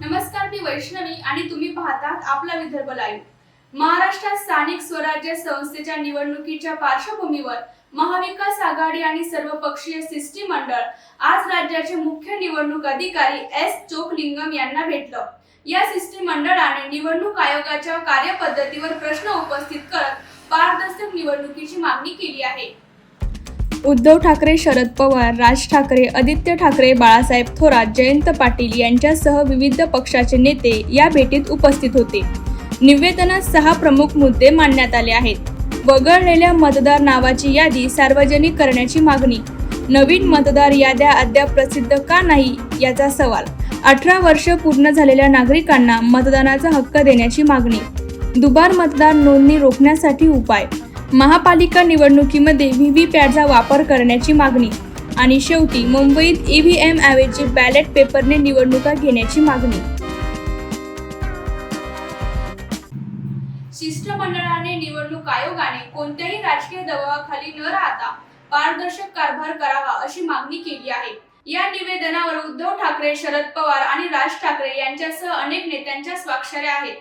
नमस्कार मी वैष्णवी आणि तुम्ही पाहतात आपला विदर्भ लाईव्ह महाराष्ट्रात स्थानिक स्वराज्य संस्थेच्या निवडणुकीच्या पार्श्वभूमीवर महाविकास आघाडी आणि सर्वपक्षीय सिस्टी मंडळ आज राज्याचे मुख्य निवडणूक अधिकारी एस चोकलिंगम यांना भेटलं. या सिस्टी मंडळाने निवडणूक आयोगाच्या कार्यपद्धतीवर प्रश्न उपस्थित करत पारदर्शक निवडणुकीची मागणी केली आहे. उद्धव ठाकरे शरद पवार राज ठाकरे आदित्य ठाकरे बाळासाहेब थोरात जयंत पाटील यांच्यासह विविध पक्षाचे नेते या भेटीत उपस्थित होते. निवेदनात सहा प्रमुख मुद्दे मांडण्यात आले आहेत. वगळलेल्या मतदार नावाची यादी सार्वजनिक करण्याची मागणी. नवीन मतदार याद्या अद्याप प्रसिद्ध का नाही याचा सवाल. अठरा वर्ष पूर्ण झालेल्या नागरिकांना मतदानाचा हक्क देण्याची मागणी. दुबार मतदार नोंदणी रोखण्यासाठी उपाय. महापालिका निवडणुकीमध्ये व्हीव्हीपॅटचा वापर करण्याची मागणी आणि शेवटी मुंबईत ईव्हीएम ऐवजी बॅलेट पेपरने निवडणुका घेण्याची मागणी. शिष्टमंडळाने निवडणूक आयोगाने कोणत्याही राजकीय दबावाखाली न राहता पारदर्शक कारभार करावा अशी मागणी केली आहे. या निवेदनावर उद्धव ठाकरे शरद पवार आणि राज ठाकरे यांच्यासह अनेक नेत्यांच्या स्वाक्षऱ्या आहेत.